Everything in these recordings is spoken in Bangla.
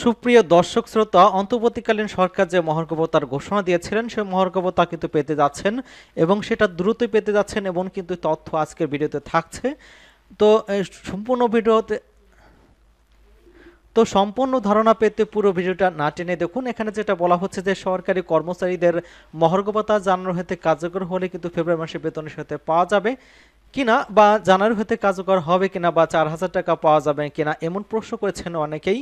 সুপ্রিয় দর্শক শ্রোতা, অন্তর্বর্তীকালীন সরকার যে মহার্ঘবতার ঘোষণা দিয়েছিলেন, সেই মহার্ঘবতা কিন্তু পেতে যাচ্ছেন এবং সেটা দ্রুতই পেতে যাচ্ছেন এবং কিন্তু তথ্য আজকের ভিডিওতে থাকছে। তো সম্পূর্ণ ভিডিওতে, তো সম্পূর্ণ ধারণা পেতে পুরো ভিডিওটা না টেনে দেখুন। এখানে যেটা বলা হচ্ছে যে সরকারি কর্মচারীদের মহার্ঘবতা জানানোর হতে কার্যকর হলে কিন্তু ফেব্রুয়ারি মাসে বেতনের সাথে পাওয়া যাবে কিনা বা জানার হতে কার্যকর হবে কিনা বা চার হাজার টাকা পাওয়া যাবে কিনা এমন প্রশ্ন করেছেন অনেকেই।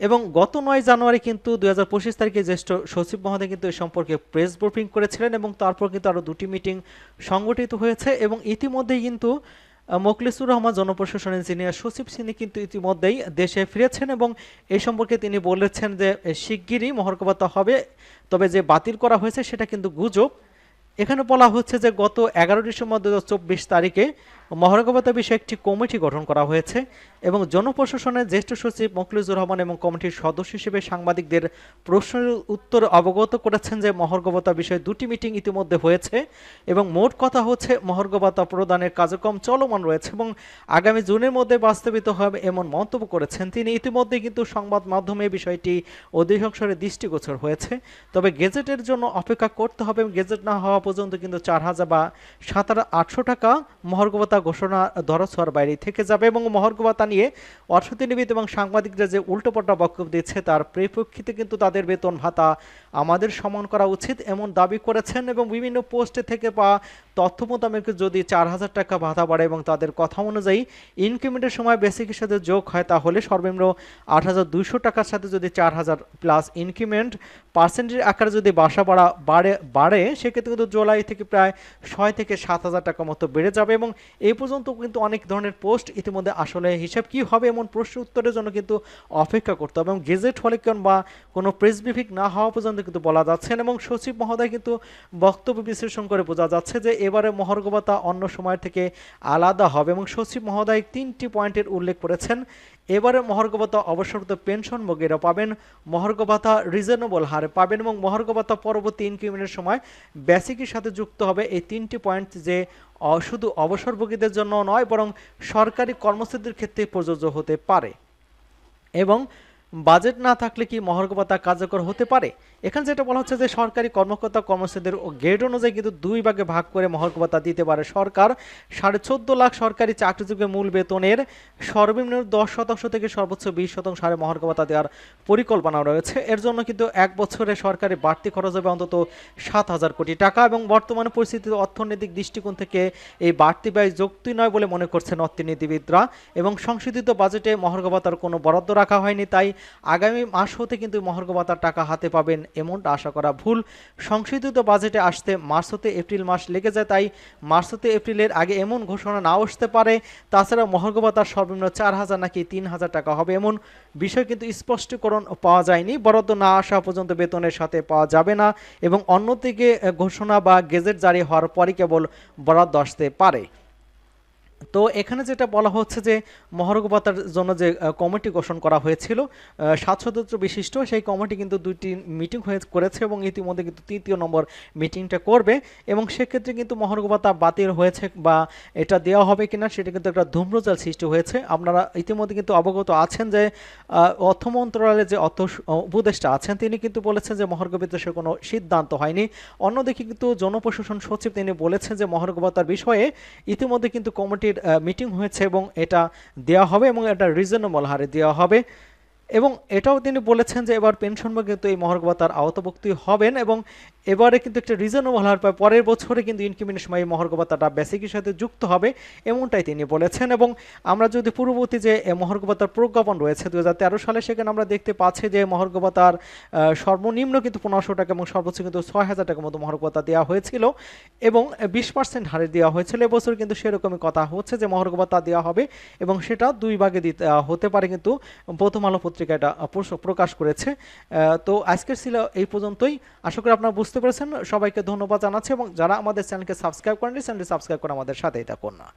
এবং গত নয় জানুয়ারি কিন্তু দুই হাজার পঁচিশ তারিখে জ্যেষ্ঠ সচিব মহোদয় কিন্তু এই সম্পর্কে প্রেস ব্রিফিং করেছিলেন এবং তারপর কিন্তু আরও দুটি মিটিং সংগঠিত হয়েছে এবং ইতিমধ্যেই কিন্তু মোখলেসুর রহমান জনপ্রশাসন ইঞ্জিনিয়ার সচিব তিনি কিন্তু ইতিমধ্যেই দেশে ফিরেছেন এবং এই সম্পর্কে তিনি বলেছেন যে শিগগিরই মহর্কবাতা হবে, তবে যে বাতিল করা হয়েছে সেটা কিন্তু গুজব। এখানে বলা হচ্ছে যে গত এগারো ডিসেম্বর দু হাজার চব্বিশ তারিখে মহানগরতা বিষয়ে একটি কমিটি গঠন করা হয়েছে এবং জনপ্রশাসনের জ্যেষ্ঠ সচিব মখলিজুর রহমান এবং কমিটির সদস্য হিসেবে সাংবাদিকদের প্রশ্নের উত্তর অবগত করেছেন যে মহর্গবতা বিষয়ে দুটি মিটিং ইতিমধ্যে হয়েছে এবং মোট কথা হচ্ছে মহর্গবতা প্রদানের কার্যক্রম চলমান রয়েছে এবং আগামী জুনের মধ্যে বাস্তবিত হবে এমন মন্তব্য করেছেন। তিনি ইতিমধ্যে কিন্তু সংবাদ মাধ্যমে বিষয়টি অধিকাংশের দৃষ্টিগোচর হয়েছে। তবে গেজেটের জন্য অপেক্ষা করতে হবে গেজেট না হওয়া পর্যন্ত কিন্তু চার হাজার বা সাত আটশো টাকা মহর্গবতা ঘোষণা ধরাছোঁয়ার বাইরে থেকে যাবে এবং মহর্গবতা নিয়ে অর্থনীতিবিদ এবং সাংবাদিকরা যে উল্টোপাল্টা বক্তব্য দিচ্ছে তার পরিপ্রেক্ষিতে কিন্তু তাদের বেতন ভাতা আমাদের সমান করা উচিত এমন দাবি করেছেন এবং বিভিন্ন পোস্টে থেকে পাওয়া তথ্য মোতাবেক যদি চার হাজার টাকা ভাতা বাড়ে এবং তাদের কথা অনুযায়ী ইনক্রিমেন্টের সময় বেসিকের সাথে যোগ হয় তাহলে সর্বনিম্ন আট হাজার দুইশো টাকার সাথে যদি চার হাজার প্লাস ইনক্রিমেন্ট পার্সেন্টের আকারে যদি বাসা বাড়া বাড়ে বাড়ে, সেক্ষেত্রে কিন্তু জুলাই থেকে প্রায় ছয় থেকে সাত হাজার টাকা মতো বেড়ে যাবে এবং এই পর্যন্ত কিন্তু অনেক ধরনের পোস্ট ইতিমধ্যে আসলে হিসাব কি হবে এমন প্রশ্ন উত্তরের জন্য কিন্তু অপেক্ষা করতে হবে এবং গেজেট হলে কেন বা কোনো প্রেস ব্রিফিং না হওয়া পর্যন্ত কিন্তু বলা যাচ্ছে না এবং সচিব মহোদয় কিন্তু বক্তব্য বিশ্লেষণ করে বোঝা যাচ্ছে যে এবারে মহর্গবতা অন্য সময় থেকে আলাদা হবে এবং সচিব মহোদয় তিনটি পয়েন্টের উল্লেখ করেছেন, এবারে মহর্গবতা অবসরত পেনশন ভোগীরা পাবেন মহর্গবতা রিজনেবল হারে পাবেন এবং মহর্গবতা পরবর্তী ইনক্রিমেন্টের সময় বেসিকের সাথে যুক্ত হবে এই তিনটি পয়েন্ট যে শুধু অবসরভোগীদের জন্য নয় বরং সরকারি কর্মসূচির ক্ষেত্রে প্রযোজ্য হতে পারে। এবং বাজেট না থাকলে কি মহার্ঘভাতা কার্যকর হতে পারে? এখানে যেটা বলা হচ্ছে যে সরকারি কর্মকর্তা কর্মচারীদের গ্রেড অনুযায়ী কিন্তু দুই ভাগে ভাগ করে মহার্ঘভাতা দিতে পারে সরকার। সাড়ে চোদ্দ লাখ সরকারি চাকরিযোগ্য মূল বেতনের সর্বনিম্ন দশ শতাংশ থেকে সর্বোচ্চ বিশ শতাংশ হারে মহার্ঘভাতা দেওয়ার পরিকল্পনা রয়েছে। এর জন্য কিন্তু এক বছরে সরকারি বাড়তি খরচ হবে অন্তত সাত হাজার কোটি টাকা এবং বর্তমানে পরিস্থিতিতে অর্থনৈতিক দৃষ্টিকোণ থেকে এই বাড়তি ব্যয় যুক্তি নয় বলে মনে করছেন অর্থনীতিবিদরা এবং সংশোধিত বাজেটে মহার্ঘভাতার কোনো বরাদ্দ রাখা হয়নি, তাই আগামী মাস হতে কিন্তু মহার্ঘভাতার টাকা হাতে পাবেন এমনটা আশা করা ভুল। সংশোধিত বাজেটে আসতে মার্চ হতে এপ্রিল মাস লেগে যায়, তাই মার্চ হতে এপ্রিলের আগে এমন ঘোষণা নাও আসতে পারে। তাছাড়া মহার্ঘভাতার সর্বনিম্ন চার হাজার নাকি তিন হাজার টাকা হবে এমন বিষয় কিন্তু স্পষ্টীকরণ পাওয়া যায়নি। বরাদ্দ না আসা পর্যন্ত বেতনের সাথে পাওয়া যাবে না এবং অন্যদিকে ঘোষণা বা গেজেট জারি হওয়ার পরই কেবল বরাদ্দ আসতে পারে। তো এখানে যেটা বলা হচ্ছে যে মহার্ঘভাতার জন্য যে কমিটি গঠন করা হয়েছিল সাত সদস্য বিশিষ্ট, সেই কমিটি কিন্তু দুইটি মিটিং হয়ে করেছে এবং ইতিমধ্যে কিন্তু তৃতীয় নম্বর মিটিংটা করবে এবং সেক্ষেত্রে কিন্তু মহার্ঘভাতা বাতিল হয়েছে বা এটা দেওয়া হবে কিনা সেটা কিন্তু একটা ধূম্রজাল সৃষ্টি হয়েছে। আপনারা ইতিমধ্যে কিন্তু অবগত আছেন যে অর্থ মন্ত্রণালয়ের যে অর্থ উপদেষ্টা আছেন, তিনি কিন্তু বলেছেন যে মহার্ঘ বিদ্বেষের কোনো সিদ্ধান্ত হয়নি। অন্যদিকে কিন্তু জনপ্রশাসন সচিব তিনি বলেছেন যে মহার্ঘভাতার বিষয়ে ইতিমধ্যে কিন্তু কমিটির মিটিং হয়েছে এবং এটা দেওয়া হবে এবং এটা রিজনেবল হারে দেওয়া হবে। এবং এটাও তিনি বলেছেন যে এবার পেনশনভোগী কিন্তু এই মহার্ঘভাতার আওতাভুক্তি হবেন এবং এবারে কিন্তু একটা রিজনেবল হার পায়। পরের বছরে কিন্তু ইনক্রিমেন্টের সময় এই মহার্ঘভাতাটা বেসিকের সাথে যুক্ত হবে এমনটাই তিনি বলেছেন। এবং আমরা যদি পূর্ববর্তী যে এ মহার্ঘভাতার প্রজ্ঞাপন রয়েছে দু হাজার তেরো সালে সেখানে আমরা দেখতে পাচ্ছি যে মহার্ঘভাতার আহ, সর্বনিম্ন কিন্তু পনেরোশো টাকা এবং সর্বোচ্চ কিন্তু ছয় হাজার টাকার মতো মহার্ঘভাতা দেওয়া হয়েছিল এবং বিশ পার্সেন্ট হারে দেওয়া হয়েছিল। এবছর কিন্তু সেরকমই কথা হচ্ছে যে মহার্ঘভাতা দেওয়া হবে এবং সেটা দুই ভাগে দিতে হতে পারে কিন্তু প্রথম আলো পত্রিকা এটা প্রকাশ করেছে। তো আজকের ছিল এই পর্যন্তই। আশা করি আপনারা বুঝতে পেরেছেন। সবাইকে ধন্যবাদ জানাচ্ছি এবং যারা আমাদের চ্যানেলকে সাবস্ক্রাইব করেননি, চ্যানেলটি সাবস্ক্রাইব করে আমাদের সাথেই থাকুন। না